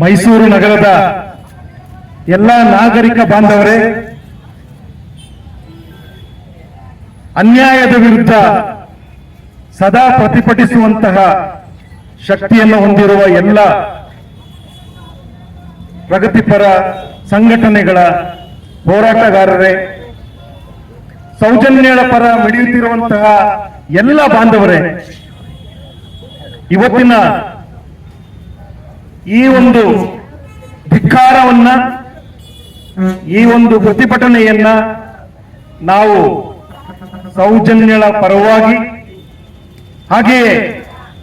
ಮೈಸೂರು ನಗರದ ಎಲ್ಲ ನಾಗರಿಕ ಬಾಂಧವರೇ, ಅನ್ಯಾಯದ ವಿರುದ್ಧ ಸದಾ ಪ್ರತಿಭಟಿಸುವಂತಹ ಶಕ್ತಿಯನ್ನು ಹೊಂದಿರುವ ಎಲ್ಲ ಪ್ರಗತಿಪರ ಸಂಘಟನೆಗಳ ಹೋರಾಟಗಾರರೇ ಸೌಜನ್ಯಗಳ ಪರ ಮಿಡಿಯುತ್ತಿರುವಂತಹ ಎಲ್ಲ ಬಾಂಧವರೇ, ಇವತ್ತಿನ ಈ ಒಂದು ಧಿಕ್ಕಾರವನ್ನ, ಈ ಒಂದು ಪ್ರತಿಭಟನೆಯನ್ನ ನಾವು ಸೌಜನ್ಯಳ ಪರವಾಗಿ, ಹಾಗೆಯೇ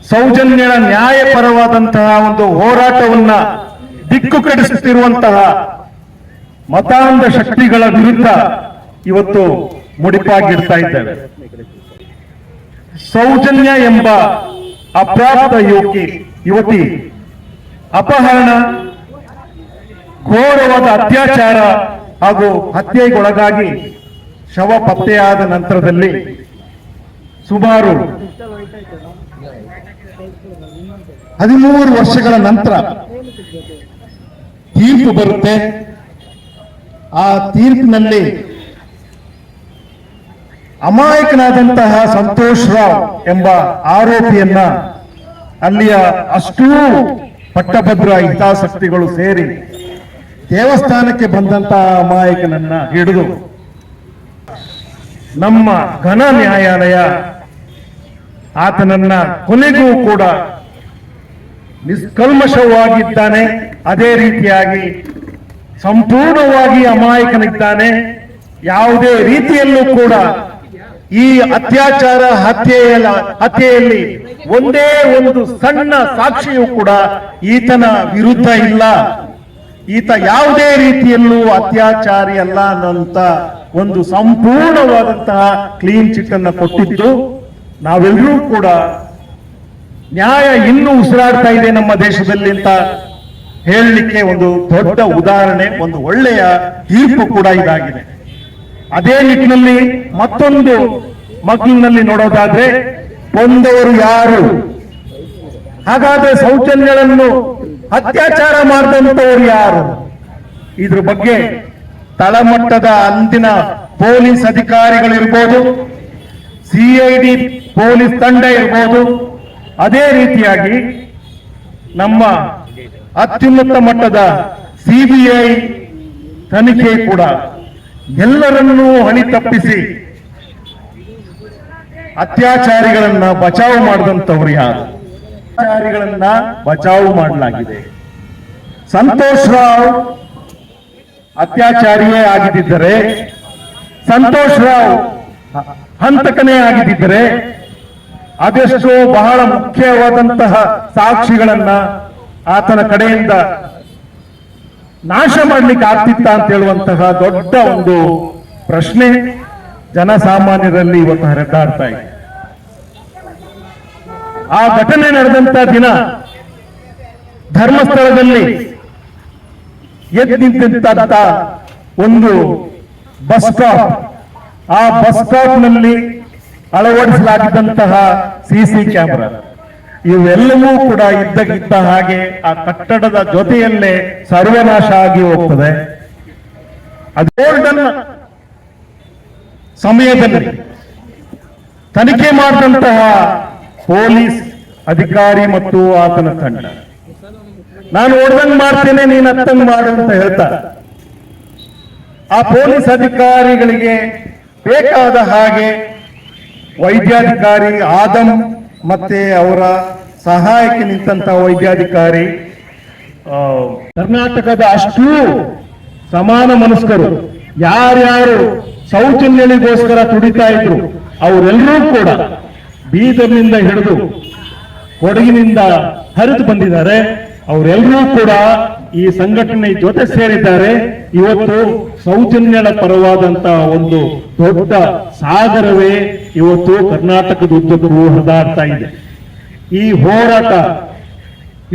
ಸೌಜನ್ಯಳ ನ್ಯಾಯಪರವಾದಂತಹ ಒಂದು ಹೋರಾಟವನ್ನ ದಿಕ್ಕು ಕೆಡಿಸುತ್ತಿರುವಂತಹ ಮತಾಂಧ ಶಕ್ತಿಗಳ ವಿರುದ್ಧ ಇವತ್ತು ಮುಡಿಪಾಗಿಡ್ತಾ ಇದ್ದೇವೆ. ಸೌಜನ್ಯ ಎಂಬ ಅಪ್ರಾಪ್ತ ಯುವಕಿ, ಯುವತಿ ಅಪಹರಣ, ಘೋರವಾದ ಅತ್ಯಾಚಾರ ಹಾಗೂ ಹತ್ಯೆಗೊಳಗಾಗಿ ಶವ ಪತ್ತೆಯಾದ ನಂತರದಲ್ಲಿ ಸುಮಾರು ಹದಿಮೂರು ವರ್ಷಗಳ ನಂತರ ತೀರ್ಪು ಬರುತ್ತೆ. ಆ ತೀರ್ಪಿನಲ್ಲಿ ಅಮಾಯಕನಾದಂತಹ ಸಂತೋಷ್ ರಾವ್ ಎಂಬ ಆರೋಪಿಯನ್ನ ಅಲ್ಲಿಯ ಅಷ್ಟೂ ಪಟ್ಟಭದ್ರ ಹಿತಾಸಕ್ತಿಗಳು ಸೇರಿ ದೇವಸ್ಥಾನಕ್ಕೆ ಬಂದಂತಹ ಅಮಾಯಕನನ್ನ ಹಿಡಿದು ನಮ್ಮ ಘನ ನ್ಯಾಯಾಲಯ ಆತನನ್ನ ಕೊನೆಗೂ ಕೂಡ ನಿಷ್ಕಲ್ಮಶವಾಗಿದ್ದಾನೆ. ಅದೇ ರೀತಿಯಾಗಿ ಸಂಪೂರ್ಣವಾಗಿ ಅಮಾಯಕನಿದ್ದಾನೆ. ಯಾವುದೇ ರೀತಿಯಲ್ಲೂ ಕೂಡ ಈ ಅತ್ಯಾಚಾರ ಹತ್ಯೆಯ ಹತ್ಯೆಯಲ್ಲಿ ಒಂದೇ ಒಂದು ಸಣ್ಣ ಸಾಕ್ಷಿಯೂ ಕೂಡ ಈತನ ವಿರುದ್ಧ ಇಲ್ಲ. ಈತ ಯಾವುದೇ ರೀತಿಯಲ್ಲೂ ಅತ್ಯಾಚಾರಿ ಅಲ್ಲ ಅನ್ನೋಂತ ಒಂದು ಸಂಪೂರ್ಣವಾದಂತಹ ಕ್ಲೀನ್ ಚಿಟ್ ಅನ್ನ ಕೊಟ್ಟಿದ್ದು. ನಾವೆಲ್ಲರೂ ಕೂಡ ನ್ಯಾಯ ಇನ್ನೂ ಉಸಿರಾಡ್ತಾ ಇದೆ ನಮ್ಮ ದೇಶದಲ್ಲಿ ಅಂತ ಹೇಳಲಿಕ್ಕೆ ಒಂದು ದೊಡ್ಡ ಉದಾಹರಣೆ, ಒಂದು ಒಳ್ಳೆಯ ತೀರ್ಪು ಕೂಡ ಇದಾಗಿದೆ. ಅದೇ ನಿಟ್ಟಿನಲ್ಲಿ ಮತ್ತೊಂದು ಮಕ್ಕಳಿನಲ್ಲಿ ನೋಡೋದಾದ್ರೆ ಕೊಂದವರು ಯಾರು? ಹಾಗಾದ್ರೆ ಸೌಜನ್ಯಗಳನ್ನು ಅತ್ಯಾಚಾರ ಮಾಡಿದಂತವರು ಯಾರು? ಇದ್ರ ಬಗ್ಗೆ ತಳಮಟ್ಟದ ಅಂದಿನ ಪೊಲೀಸ್ ಅಧಿಕಾರಿಗಳಿರ್ಬೋದು ಸಿಐಡಿ ಪೊಲೀಸ್ ತಂಡ ಇರ್ಬೋದು, ಅದೇ ರೀತಿಯಾಗಿ ನಮ್ಮ ಅತ್ಯುನ್ನತ ಮಟ್ಟದ ಸಿಬಿಐ ತನಿಖೆ ಕೂಡ ಎಲ್ಲರನ್ನೂ ಹಣಿ ತಪ್ಪಿಸಿ ಅತ್ಯಾಚಾರಿಗಳನ್ನ ಬಚಾವ್ ಮಾಡಿದಂತವ್ರು ಯಾರು? ಅತ್ಯಾಚಾರಿಗಳನ್ನ ಬಚಾವ್ ಮಾಡಲಾಗಿದೆ. ಸಂತೋಷ್ ರಾವ್ ಅತ್ಯಾಚಾರಿಯೇ ಆಗಿದ್ದರೆ ಸಂತೋಷ್ ರಾವ್ ಹಂತಕನೇ ಆಗಿದ್ದರೆ ಅದೆಷ್ಟೋ ಬಹಳ ಮುಖ್ಯವಾದಂತಹ ಸಾಕ್ಷಿಗಳನ್ನ ಆತನ ಕಡೆಯಿಂದ ನಾಶ ಮಾಡ್ಲಿಕ್ಕೆ ಆಗ್ತಿತ್ತ ಅಂತ ಹೇಳುವಂತಹ ದೊಡ್ಡ ಒಂದು ಪ್ರಶ್ನೆ. ಜನಸಾಮಾನ್ಯರಲ್ಲಿ ಇವತ್ತು ಹರಿದಾಡ್ತಾ ಇದೆ. ಆ ಘಟನೆ ನಡೆದಂತ ದಿನ ಧರ್ಮಸ್ಥಳದಲ್ಲಿ ನಿಂತಿದ್ದಂತ ಒಂದು ಬಸ್ ಸ್ಟಾಪ್, ಆ ಬಸ್ ಸ್ಟಾಪ್ನಲ್ಲಿ ಅಳವಡಿಸಲಾಗಿದ್ದಂತಹ ಸಿಸಿ ಕ್ಯಾಮೆರಾ. ಇವೆಲ್ಲವೂ ಕೂಡ ಇದ್ದಕ್ಕಿದ್ದ ಹಾಗೆ ಆ ಕಟ್ಟಡದ ಜೊತೆಯಲ್ಲೇ ಸರ್ವನಾಶ ಆಗಿ ಹೋಗ್ತದೆ. ಅದೇ ಸಮಯದಲ್ಲಿ ತನಿಖೆ ಮಾಡಿದಂತಹ ಪೊಲೀಸ್ ಅಧಿಕಾರಿ ಮತ್ತು ಆತನ ತಂಡ. ನಾನು ಹೊಡೆದಂಗ್ ಮಾಡ್ತೇನೆ, ನೀನ್ ಅತ್ತಂಗ್ ಮಾಡು ಅಂತ ಹೇಳ್ತಾರೆ ಆ ಪೊಲೀಸ್ ಅಧಿಕಾರಿಗಳಿಗೆ ಬೇಕಾದ ಹಾಗೆ ವೈದ್ಯಾಧಿಕಾರಿ ಆದಮ್ ಮತ್ತೆ ಅವರ ಸಹಾಯಕ್ಕೆ ನಿಂತಹ ವೈದ್ಯಾಧಿಕಾರಿ ಕರ್ನಾಟಕದ ಅಷ್ಟೂ ಸಮಾನ ಮನಸ್ಕರು. ಯಾರ್ಯಾರು ಸೌಜನ್ಯಗಳಿಗೋಸ್ಕರ ತುಡಿತಾ ಇದ್ರು. ಅವರೆಲ್ಲರೂ ಕೂಡ ಬೀದರ್ನಿಂದ ಹಿಡಿದು ಕೊಡಗಿನಿಂದ ಹರಿದು ಬಂದಿದ್ದಾರೆ. ಅವರೆಲ್ಲರೂ ಕೂಡ ಈ ಸಂಘಟನೆ ಜೊತೆ ಸೇರಿದ್ದಾರೆ. ಇವತ್ತು ಸೌಜನ್ಯಗಳ ಪರವಾದಂತಹ ಒಂದು ದೊಡ್ಡ ಸಾಗರವೇ ಇವತ್ತು ಕರ್ನಾಟಕದ ಉದ್ದಕ್ಕೂ ಹರಿದಾಡ್ತಾ ಇದೆ. ಈ ಹೋರಾಟ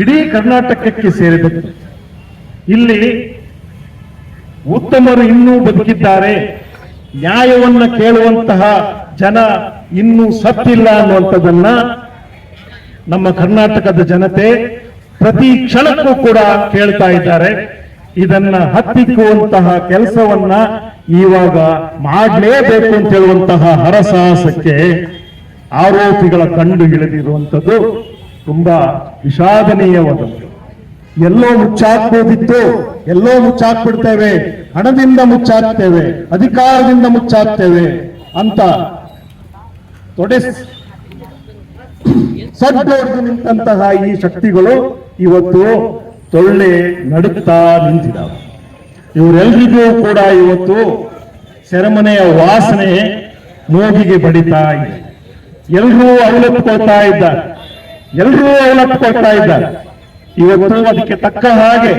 ಇಡೀ ಕರ್ನಾಟಕಕ್ಕೆ ಸೇರಿದ್ದು ಇಲ್ಲಿ ಉತ್ತಮರು ಇನ್ನೂ ಬದುಕಿದ್ದಾರೆ. ನ್ಯಾಯವನ್ನ ಕೇಳುವಂತಹ ಜನ ಇನ್ನೂ ಸತ್ತಿಲ್ಲ ಅನ್ನುವಂಥದ್ದನ್ನ ನಮ್ಮ ಕರ್ನಾಟಕದ ಜನತೆ ಪ್ರತಿ ಕ್ಷಣಕ್ಕೂ ಕೂಡ ಕೇಳ್ತಾ ಇದ್ದಾರೆ. ಇದನ್ನ ಹತ್ತಿಕ್ಕುವಂತಹ ಕೆಲಸವನ್ನ ಇವಾಗ ಮಾಡಲೇಬೇಕು ಅಂತ ಹೇಳುವಂತಹ ಹರಸಾಹಸಕ್ಕೆ ಆರೋಪಿಗಳ ಕಂಡು ಹಿಡಿದಿರುವಂಥದ್ದು ತುಂಬಾ ವಿಷಾದನೀಯವಾದದ್ದು. ಎಲ್ಲೋ ಮುಚ್ಚಾಕ್ಬೋದಿತ್ತು ಎಲ್ಲೋ ಮುಚ್ಚಾಕ್ಬಿಡ್ತೇವೆ ಹಣದಿಂದ ಮುಚ್ಚಾಕ್ತೇವೆ ಅಧಿಕಾರದಿಂದ ಮುಚ್ಚಾಕ್ತೇವೆ ಅಂತ ತೊಡೆ ಸಡ್ಡೋಡ್ದು ನಿಂತಹ ಈ ಶಕ್ತಿಗಳು ಇವತ್ತು ತೊಳ್ಳೆ ನಡುತ್ತಾ ನಿಂತಿದ್ದಾವೆ ಇವರೆಲ್ಲರಿಗೂ ಕೂಡ ಇವತ್ತು ಸೆರೆಮನೆಯ ವಾಸನೆ ನೋವಿಗೆ ಬಡಿತಾ ಇದೆ. ಎಲ್ಲರೂ ಅವಲತ್ಕೊಳ್ತಾ ಇದ್ದಾರೆ. ಎಲ್ಲರೂ ಅವಲತ್ಕೊಳ್ತಾ ಇದ್ದಾರೆ. ಇವತ್ತು ಅದಕ್ಕೆ ತಕ್ಕ ಹಾಗೆ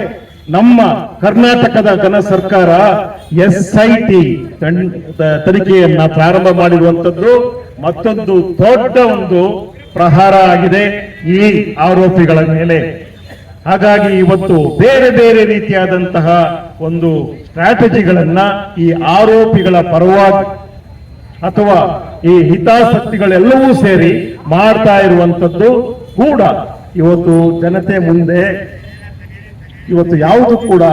ನಮ್ಮ ಕರ್ನಾಟಕದ ಜನ ಸರ್ಕಾರ ಎಸ್ ಐ ಟಿ ತನಿಖೆಯನ್ನ ಪ್ರಾರಂಭ ಮಾಡಿರುವಂತದ್ದು ಮತ್ತೊಂದು ದೊಡ್ಡ ಒಂದು ಪ್ರಹಾರ ಆಗಿದೆ ಈ ಆರೋಪಿಗಳ ಮೇಲೆ. ಹಾಗಾಗಿ ಇವತ್ತು ಬೇರೆ ಬೇರೆ ರೀತಿಯಾದಂತಹ ಒಂದು ಸ್ಟ್ರಾಟಜಿಗಳನ್ನ ಈ ಆರೋಪಿಗಳ ಪರವಾಗಿ ಅಥವಾ ಈ ಹಿತಾಸಕ್ತಿಗಳೆಲ್ಲವೂ ಸೇರಿ ಮಾಡ್ತಾ ಇರುವಂತದ್ದು ಕೂಡ ಇವತ್ತು ಜನತೆ ಮುಂದೆ ಇವತ್ತು ಯಾವುದು ಕೂಡ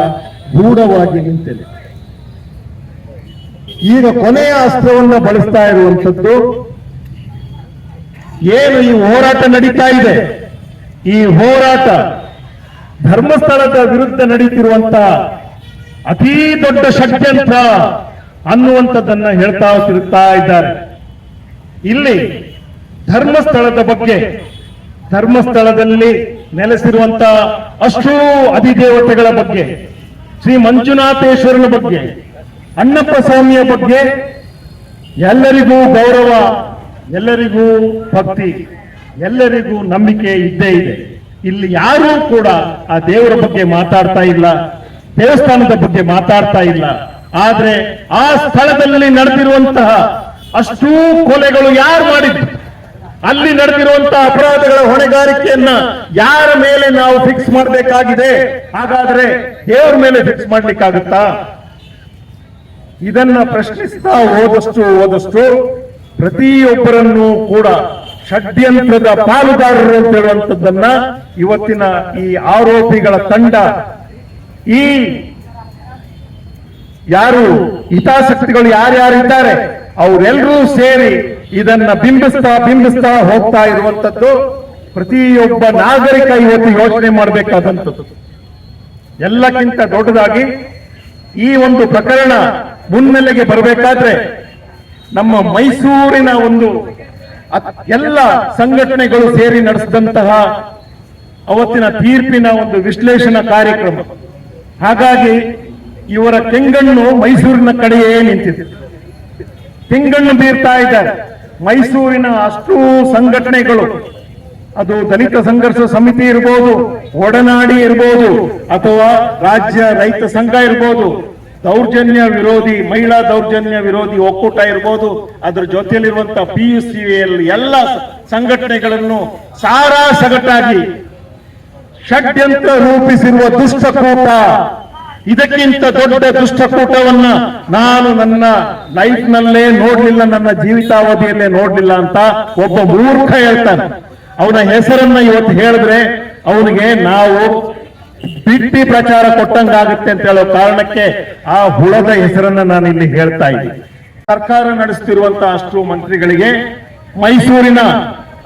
ಗೂಢವಾಗಿ ನಿಂತಿದೆ. ಈಗ ಕೊನೆಯ ಅಸ್ತ್ರವನ್ನ ಬಳಸ್ತಾ ಇರುವಂತದ್ದು ಏನು ಈ ಹೋರಾಟ ನಡೀತಾ ಇದೆ? ಈ ಹೋರಾಟ ಧರ್ಮಸ್ಥಳದ ವಿರುದ್ಧ ನಡೀತಿರುವಂತ ಅತೀ ದೊಡ್ಡ ಷಡ್ಯಂತ್ರ ಅನ್ನುವಂಥದ್ದನ್ನ ಹೇಳ್ತಾ ತಿರುತ್ತಾ ಇದ್ದಾರೆ. ಇಲ್ಲಿ ಧರ್ಮಸ್ಥಳದ ಬಗ್ಗೆ, ಧರ್ಮಸ್ಥಳದಲ್ಲಿ ನೆಲೆಸಿರುವಂತ ಅಷ್ಟೂ ಅಧಿದೇವತೆಗಳ ಬಗ್ಗೆ, ಶ್ರೀ ಮಂಜುನಾಥೇಶ್ವರನ ಬಗ್ಗೆ ಅಣ್ಣಪ್ಪ ಸ್ವಾಮಿಯ ಬಗ್ಗೆ ಎಲ್ಲರಿಗೂ ಗೌರವ, ಎಲ್ಲರಿಗೂ ಭಕ್ತಿ, ಎಲ್ಲರಿಗೂ ನಂಬಿಕೆ ಇದ್ದೇ ಇದೆ. ಇಲ್ಲಿ ಯಾರೂ ಕೂಡ ಆ ದೇವರ ಬಗ್ಗೆ ಮಾತಾಡ್ತಾ ಇಲ್ಲ, ದೇವಸ್ಥಾನದ ಬಗ್ಗೆ ಮಾತಾಡ್ತಾ ಇಲ್ಲ. ಆದ್ರೆ ಆ ಸ್ಥಳದಲ್ಲಿ ನಡೆದಿರುವಂತಹ ಅಷ್ಟೂ ಕೊಲೆಗಳು ಯಾರು ಮಾಡಿದ್ರು? ಅಲ್ಲಿ ನಡೆದಿರುವಂತಹ ಅಪರಾಧಗಳ ಹೊಣೆಗಾರಿಕೆಯನ್ನ ಯಾರ ಮೇಲೆ ನಾವು ಫಿಕ್ಸ್ ಮಾಡಬೇಕಾಗಿದೆ? ಹಾಗಾದ್ರೆ ದೇವರ ಮೇಲೆ ಫಿಕ್ಸ್ ಮಾಡ್ಲಿಕ್ಕಾಗುತ್ತಾ? ಇದನ್ನ ಪ್ರಶ್ನಿಸ್ತಾ ಹೋದಷ್ಟು ಹೋದಷ್ಟು ಪ್ರತಿಯೊಬ್ಬರನ್ನು ಕೂಡ ಷಡ್ಯಂತ್ರದ ಪಾಲುದಾರರು ಅಂತ ಹೇಳುವಂಥದ್ದನ್ನ ಇವತ್ತಿನ ಈ ಆರೋಪಿಗಳ ತಂಡ, ಈ ಯಾರು ಹಿತಾಸಕ್ತಿಗಳು ಯಾರ್ಯಾರಿದ್ದಾರೆ, ಅವರೆಲ್ಲರೂ ಸೇರಿ ಇದನ್ನ ಬಿಂಬಿಸ್ತಾ ಬಿಂಬಿಸ್ತಾ ಹೋಗ್ತಾ ಇರುವಂತದ್ದು ಪ್ರತಿಯೊಬ್ಬ ನಾಗರಿಕ ಇವತ್ತು ಯೋಚನೆ ಮಾಡಬೇಕಾದಂಥದ್ದು. ಎಲ್ಲಕ್ಕಿಂತ ದೊಡ್ಡದಾಗಿ ಈ ಒಂದು ಪ್ರಕರಣ ಮುನ್ನೆಲೆಗೆ ಬರಬೇಕಾದ್ರೆ ನಮ್ಮ ಮೈಸೂರಿನ ಒಂದು ಎಲ್ಲ ಸಂಘಟನೆಗಳು ಸೇರಿ ನಡೆಸಿದಂತಹ ಅವತ್ತಿನ ತೀರ್ಪಿನ ಒಂದು ವಿಶ್ಲೇಷಣಾ ಕಾರ್ಯಕ್ರಮ. ಹಾಗಾಗಿ ಇವರ ಕೆಂಗಣ್ಣು ಮೈಸೂರಿನ ಕಡೆಯೇ ನಿಂತಿದೆ. ತಿಂಗಣ್ಣು ಬೀರ್ತಾ ಇದ್ದಾರೆ. ಮೈಸೂರಿನ ಅಷ್ಟೂ ಸಂಘಟನೆಗಳು. ಅದು ದಲಿತ ಸಂಘರ್ಷ ಸಮಿತಿ ಇರ್ಬೋದು, ಒಡನಾಡಿ ಇರ್ಬೋದು, ಅಥವಾ ರಾಜ್ಯ ರೈತ ಸಂಘ ಇರ್ಬೋದು, ದೌರ್ಜನ್ಯ ವಿರೋಧಿ, ಮಹಿಳಾ ದೌರ್ಜನ್ಯ ವಿರೋಧಿ ಒಕ್ಕೂಟ ಇರ್ಬೋದು, ಅದ್ರ ಜೊತೆಯಲ್ಲಿರುವಂತಹ ಪಿ ಯು ಸಿ ಎಲ್ ಎಲ್ಲ ಸಂಘಟನೆಗಳನ್ನು ಸಾರಾ ಸಗಟಾಗಿ ಷಡ್ಯಂತ್ರ ರೂಪಿಸಿರುವ ದುಷ್ಟಕೂಟ ಇದಕ್ಕಿಂತ ದೊಡ್ಡ ದುಷ್ಟಕೂಟವನ್ನ ನಾನು ನನ್ನ ಲೈಫ್ ನಲ್ಲೇ ನೋಡ್ಲಿಲ್ಲ, ನನ್ನ ಜೀವಿತಾವಧಿಯಲ್ಲೇ ನೋಡ್ಲಿಲ್ಲ ಅಂತ ಒಬ್ಬ ಮೂರ್ಖ ಹೇಳ್ತಾನೆ. ಅವನ ಹೆಸರನ್ನ ಇವತ್ತು ಹೇಳಿದ್ರೆ ಅವನಿಗೆ ನಾವು ಬಿಟ್ಟಿ ಪ್ರಚಾರ ಕೊಟ್ಟಂಗಾಗುತ್ತೆ ಅಂತ ಹೇಳೋ ಕಾರಣಕ್ಕೆ ಆ ಹುಳದ ಹೆಸರನ್ನ ನಾನು ಇಲ್ಲಿ ಹೇಳ್ತಾ ಇದ್ದೀನಿ. ಸರ್ಕಾರ ನಡೆಸುತ್ತಿರುವಂತಹ ಅಷ್ಟು ಮಂತ್ರಿಗಳಿಗೆ ಮೈಸೂರಿನ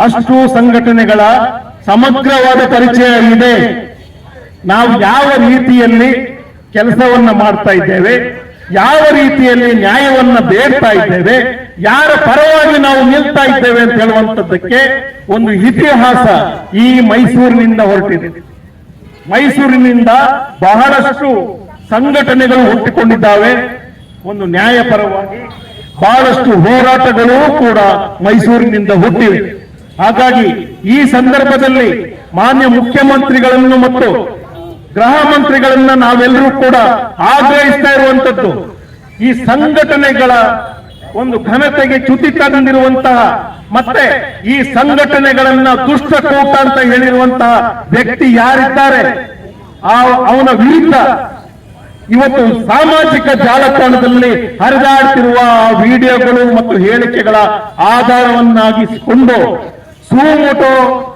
ಅಷ್ಟು ಸಂಘಟನೆಗಳ ಸಮಗ್ರವಾದ ಪರಿಚಯ ಇದೆ. ನಾವು ಯಾವ ರೀತಿಯಲ್ಲಿ ಕೆಲಸವನ್ನ ಮಾಡ್ತಾ ಇದ್ದೇವೆ, ಯಾವ ರೀತಿಯಲ್ಲಿ ನ್ಯಾಯವನ್ನ ಬೇಡ್ತಾ ಇದ್ದೇವೆ, ಯಾರ ಪರವಾಗಿ ನಾವು ನಿಲ್ತಾ ಇದ್ದೇವೆ ಅಂತ ಹೇಳುವಂತದ್ದಕ್ಕೆ ಒಂದು ಇತಿಹಾಸ ಈ ಮೈಸೂರಿನಿಂದ ಹೊರಟಿದೆ. ಮೈಸೂರಿನಿಂದ ಬಹಳಷ್ಟು ಸಂಘಟನೆಗಳು ಹುಟ್ಟಿಕೊಂಡಿದ್ದಾವೆ. ಒಂದು ನ್ಯಾಯಪರವಾಗಿ ಬಹಳಷ್ಟು ಹೋರಾಟಗಳು ಕೂಡ ಮೈಸೂರಿನಿಂದ ಹುಟ್ಟಿವೆ. ಹಾಗಾಗಿ ಈ ಸಂದರ್ಭದಲ್ಲಿ ಮಾನ್ಯ ಮುಖ್ಯಮಂತ್ರಿಗಳನ್ನು ಮತ್ತು ಗೃಹ ಮಂತ್ರಿಗಳನ್ನ ನಾವೆಲ್ಲರೂ ಕೂಡ ಆಗ್ರಹಿಸ್ತಾ ಇರುವಂತದ್ದು ಈ ಸಂಘಟನೆಗಳ ಒಂದು ಘನತೆಗೆ ಚ್ಯುತಿ ತಂದಿರುವಂತಹ ಮತ್ತೆ ಈ ಸಂಘಟನೆಗಳನ್ನ ದುಷ್ಟಕೂಟ ಅಂತ ಹೇಳಿರುವಂತಹ ವ್ಯಕ್ತಿ ಯಾರಿದ್ದಾರೆ? ಆ ಅವನ ವಿರುದ್ಧ ಇವತ್ತು ಸಾಮಾಜಿಕ ಜಾಲತಾಣದಲ್ಲಿ ಹರಿದಾಡ್ತಿರುವ ಆ ವಿಡಿಯೋಗಳು ಮತ್ತು ಹೇಳಿಕೆಗಳ ಆಧಾರವನ್ನಾಗಿಸಿಕೊಂಡು ಸುಮೋಟೋ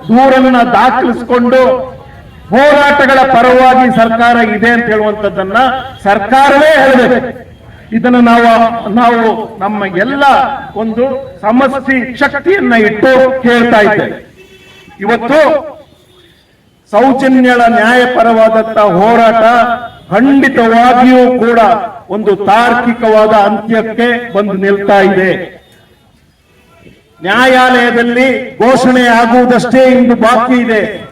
ದೂರನ್ನ ದಾಖಲಿಸಿಕೊಂಡು ಹೋರಾಟಗಳ ಪರವಾಗಿ ಸರ್ಕಾರ ಇದೆ ಅಂತ ಹೇಳುವಂತದ್ದನ್ನ ಸರ್ಕಾರವೇ ಹೇಳಬೇಕು. ಇದನ್ನು ನಾವು ನಾವು ನಮ್ಮ ಎಲ್ಲ ಒಂದು ಸಮಸ್ಯೆ ಶಕ್ತಿಯನ್ನ ಇಟ್ಟು ಹೇಳ್ತಾ ಇದ್ದೇವೆ. ಇವತ್ತು ಸೌಜನ್ಯಳ ನ್ಯಾಯಪರವಾದಂತಹ ಹೋರಾಟ ಖಂಡಿತವಾಗಿಯೂ ಕೂಡ ಒಂದು ತಾರ್ಕಿಕವಾದ ಅಂತ್ಯಕ್ಕೆ ಬಂದು ನಿಲ್ತಾ ಇದೆ. ನ್ಯಾಯಾಲಯದಲ್ಲಿ ಘೋಷಣೆ ಆಗುವುದಷ್ಟೇ ಇಂದು ಬಾಕಿ ಇದೆ.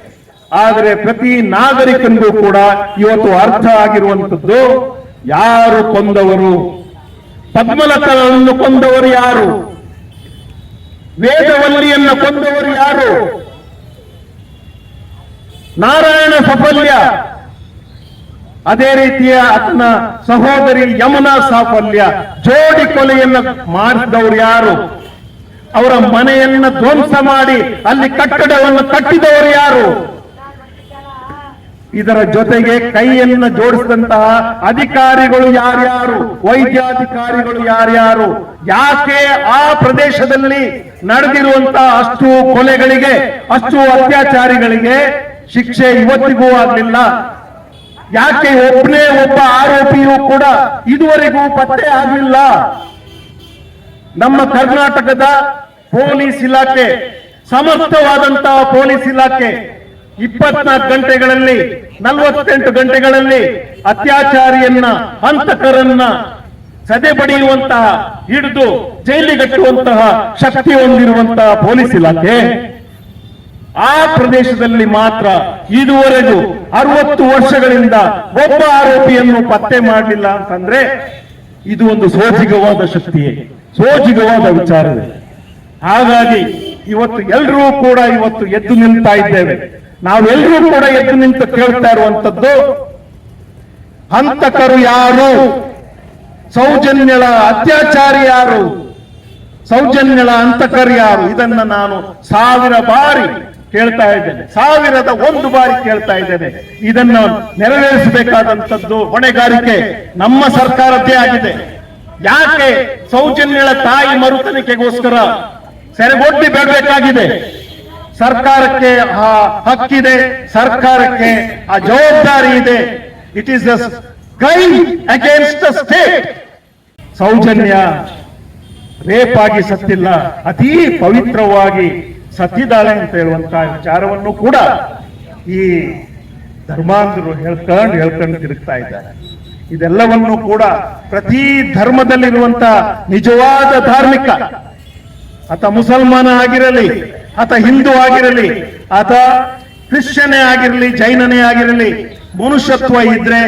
ಆದರೆ ಪ್ರತಿ ನಾಗರಿಕನಿಗೂ ಕೂಡ ಇವತ್ತು ಅರ್ಥ ಆಗಿರುವಂತದ್ದು ಯಾರು ಕೊಂದವರು? ಪದ್ಮಲತನನ್ನು ಕೊಂದವರು ಯಾರು? ವೇದವಲ್ಲಿಯನ್ನು ಕೊಂದವರು ಯಾರು? ನಾರಾಯಣ ಸಾಫಲ್ಯ. ಅದೇ ರೀತಿಯ ಆತನ ಸಹೋದರಿ ಯಮುನಾ ಸಾಫಲ್ಯ. ಜೋಡಿ ಕೊಲೆಯನ್ನ ಮಾಡಿದವರು ಯಾರು? ಅವರ ಮನೆಯನ್ನ ಧ್ವಂಸ ಮಾಡಿ ಅಲ್ಲಿ ಕಟ್ಟಡವನ್ನು ಕಟ್ಟಿದವರು ಯಾರು? ಇದರ ಜೊತೆಗೆ ಕೈಯನ್ನ ಜೋಡಿಸಿದಂತಹ ಅಧಿಕಾರಿಗಳು ಯಾರ್ಯಾರು? ವೈದ್ಯಾಧಿಕಾರಿಗಳು ಯಾರ್ಯಾರು? ಯಾಕೆ ಆ ಪ್ರದೇಶದಲ್ಲಿ ನಡೆದಿರುವಂತಹ ಅಷ್ಟು ಕೊಲೆಗಳಿಗೆ, ಅಷ್ಟು ಅತ್ಯಾಚಾರಿಗಳಿಗೆ ಶಿಕ್ಷೆ ಇವತ್ತಿಗೂ ಆಗಲಿಲ್ಲ. ಯಾಕೆ ಒಬ್ಬನೇ ಒಬ್ಬ ಆರೋಪಿಯೂ ಕೂಡ ಇದುವರೆಗೂ ಪತ್ತೆ ಆಗಲಿಲ್ಲ? ನಮ್ಮ ಕರ್ನಾಟಕದ ಪೊಲೀಸ್ ಇಲಾಖೆ, ಸಮರ್ಥವಾದಂತಹ ಪೊಲೀಸ್ ಇಲಾಖೆ ಇಪ್ಪತ್ನಾಲ್ಕು ಗಂಟೆಗಳಲ್ಲಿ, ನಲವತ್ತೆಂಟು ಗಂಟೆಗಳಲ್ಲಿ ಅತ್ಯಾಚಾರಿಯನ್ನ, ಹಂತಕರನ್ನ ಸದೆ ಬಡಿಯುವಂತಹ, ಹಿಡಿದು ಜೈಲಿಗಟ್ಟುವಂತಹ ಶಕ್ತಿ ಹೊಂದಿರುವಂತಹ ಪೊಲೀಸ್ ಇಲಾಖೆ ಆ ಪ್ರದೇಶದಲ್ಲಿ ಮಾತ್ರ ಇದುವರೆಗೂ ಅರವತ್ತು ವರ್ಷಗಳಿಂದ ಒಬ್ಬ ಆರೋಪಿಯನ್ನು ಪತ್ತೆ ಮಾಡಲಿಲ್ಲ ಅಂತಂದ್ರೆ ಇದು ಒಂದು ಸೋಜಿಗವಾದ ಶಕ್ತಿಯೇ ಸೋಜಿಗವಾದ ವಿಚಾರವೇ. ಹಾಗಾಗಿ ಇವತ್ತು ಎಲ್ಲರೂ ಕೂಡ ಇವತ್ತು ಎದ್ದು ನಿಲ್ತಾ ಇದ್ದೇವೆ. ನಾವೆಲ್ಲರೂ ಕೂಡ ಎದ್ದು ನಿಂತು ಕೇಳ್ತಾ ಇರುವಂತದ್ದು ಹಂತಕರು ಯಾರು? ಸೌಜನ್ಯಳ ಅತ್ಯಾಚಾರಿ ಯಾರು? ಸೌಜನ್ಯಳ ಅಂತಕರು ಯಾರು? ಇದನ್ನ ನಾನು ಸಾವಿರ ಬಾರಿ ಕೇಳ್ತಾ ಇದ್ದೇನೆ. ಸಾವಿರದ ಒಂದು ಬಾರಿ ಕೇಳ್ತಾ ಇದ್ದೇನೆ. ಇದನ್ನ ನೆರವೇರಿಸಬೇಕಾದಂತದ್ದು ಹೊಣೆಗಾರಿಕೆ ನಮ್ಮ ಸರ್ಕಾರದ್ದೇ ಆಗಿದೆ. ಯಾಕೆ ಸೌಜನ್ಯಳ ತಾಯಿ ಮರುತನಿಕೆಗೋಸ್ಕರ ಸೆರೆಗೊಡ್ಡಿ ಬೇಡಬೇಕಾಗಿದೆ? ಸರ್ಕಾರಕ್ಕೆ ಆ ಹಕ್ಕಿದೆ, ಸರ್ಕಾರಕ್ಕೆ ಆ ಜವಾಬ್ದಾರಿ ಇದೆ. It is crime against the state Soujanya rape ಆಗಿ ಸತ್ತಿಲ್ಲ, ಅತೀ ಪವಿತ್ರವಾಗಿ ಸತ್ತಿದ್ದಾಳೆ ಅಂತ ಹೇಳುವಂತಹ ವಿಚಾರವನ್ನು ಕೂಡ ಈ ಧರ್ಮಾಂಧರು ಹೇಳ್ಕೊಂಡು ಹೇಳ್ಕೊಂಡು ತಿರುಗ್ತಾ ಇದ್ದಾರೆ. ಇದೆಲ್ಲವನ್ನು ಕೂಡ ಪ್ರತಿ ಧರ್ಮದಲ್ಲಿರುವಂತ ನಿಜವಾದ ಧಾರ್ಮಿಕ ಆತ ಮುಸಲ್ಮಾನ ಆಗಿರಲಿ ಆತ ಹಿಂದೂ ಆಗಿರಲಿ, ಆತ ಕ್ರಿಶ್ಚಿಯನೇ ಆಗಿರಲಿ, ಜೈನನೇ ಆಗಿರಲಿ, ಮನುಷ್ಯತ್ವ ಇದ್ರೆ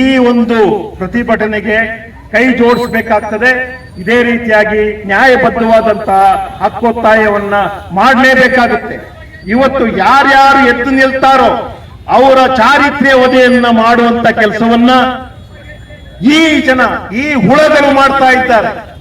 ಈ ಒಂದು ಪ್ರತಿಭಟನೆಗೆ ಕೈ ಜೋಡಿಸಬೇಕಾಗ್ತದೆ. ಇದೇ ರೀತಿಯಾಗಿ ನ್ಯಾಯಬದ್ಧವಾದಂತಹ ಹಕ್ಕೊತ್ತಾಯವನ್ನ ಮಾಡಲೇಬೇಕಾಗುತ್ತೆ. ಇವತ್ತು ಯಾರ್ಯಾರು ಎತ್ತು ನಿಲ್ತಾರೋ, ಅವರ ಚಾರಿತ್ರ್ಯ ವಧೆಯನ್ನ ಮಾಡುವಂತ ಕೆಲಸವನ್ನ ಈ ಜನ, ಈ ಹುಳಗಳು ಮಾಡ್ತಾ ಇದ್ದಾರೆ.